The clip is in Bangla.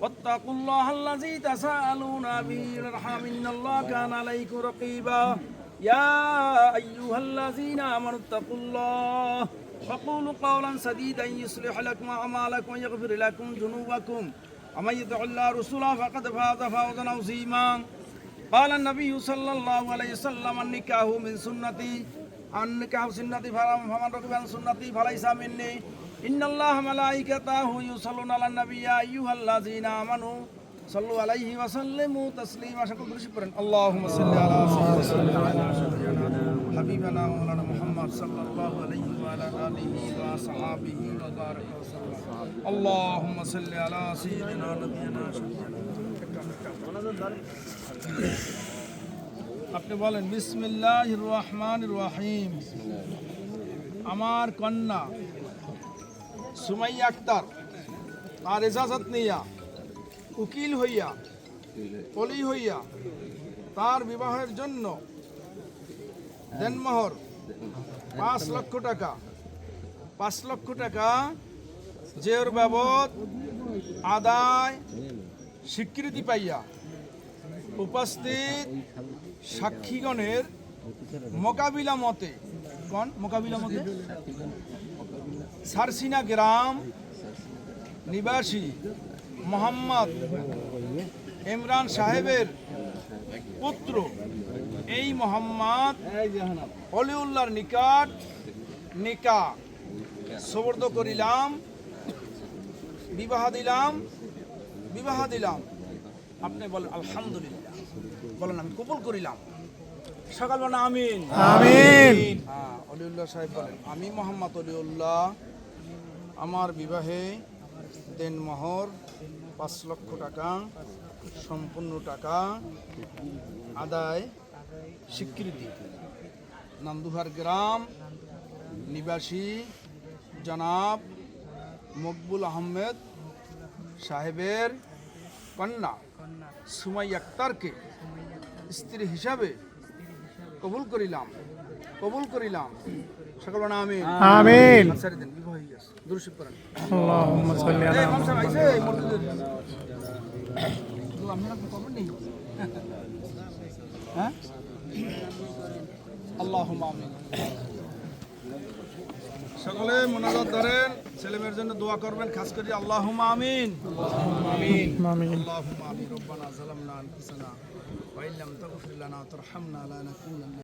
واتقوا الله الذي تساءلون به والأرحام إن الله كان عليكم رقيبا يا أيها الذين آمنوا اتقوا الله وقولوا قولا سديدا يصلح لكم أعمالكم ويغفر لكم ذنوبكم ومن يطع الله رسوله فقد فاز فوزا عظيما قال النبي صلى الله عليه وسلم النكاح من سنتي النكاح سنتي فمن ركب عن سنتي فليس مني إن الله ملائكته يصلون على النبي يا أيها الذين آمنوا صلوا عليه وسلموا تسليما شكرا شكرا اللهم صل على سيدنا حبيبنا مولانا محمد صلى الله عليه وعلى آله وصحابه وبارك وسلم اللهم صل على سيدنا نبينا আপনি বলেন বিসমিল্লাহ রহমান রহিম আমার কন্যা সুমাইয়া আক্তার তার এজাজত নিয়া, উকিল হইয়া অলি হইয়া, তার বিবাহের জন্য দেনমোহর পাঁচ লক্ষ টাকা, পাঁচ লক্ষ টাকা জের বাবদ আদায় স্বীকৃতি পাইয়া উপস্থিত সাক্ষীগণের মোকাবিলা মতে, কোন মোকাবিলা মতে? সারসিনা গ্রাম নিবাসী মোহাম্মদ ইমরান সাহেবের পুত্র। এই মোহাম্মদ অলিউল্লাহর নিকট নিকা। সবর্দ করিলাম বিবাহ দিলাম বিবাহ দিলাম। আপনি বলেন আলহামদুলিল্লাহ। বলেন আমি কবুল করিলাম। সকালবেলা আমিন। আমিন। অলিউল্লাহ সাহেব বলেন আমি মোহাম্মদ অলিউল্লাহ। আমার বিবাহে দেনমোহর পাঁচ লক্ষ টাকা, সম্পূর্ণ টাকা আদায় স্বীকৃতি। নান্দুহার গ্রাম, নিবাসী জনাব মকবুল আহমেদ সাহেবের কন্যা সুমাই আক্তারকে স্ত্রী হিসাবে কবুল করিলাম কবুল করিলাম। সকল সকলে মোনাজাত ধরেন ছেলে মেয়ের জন্য দোয়া করবেন খাস করে আল্লাহ আমিন। আমিন।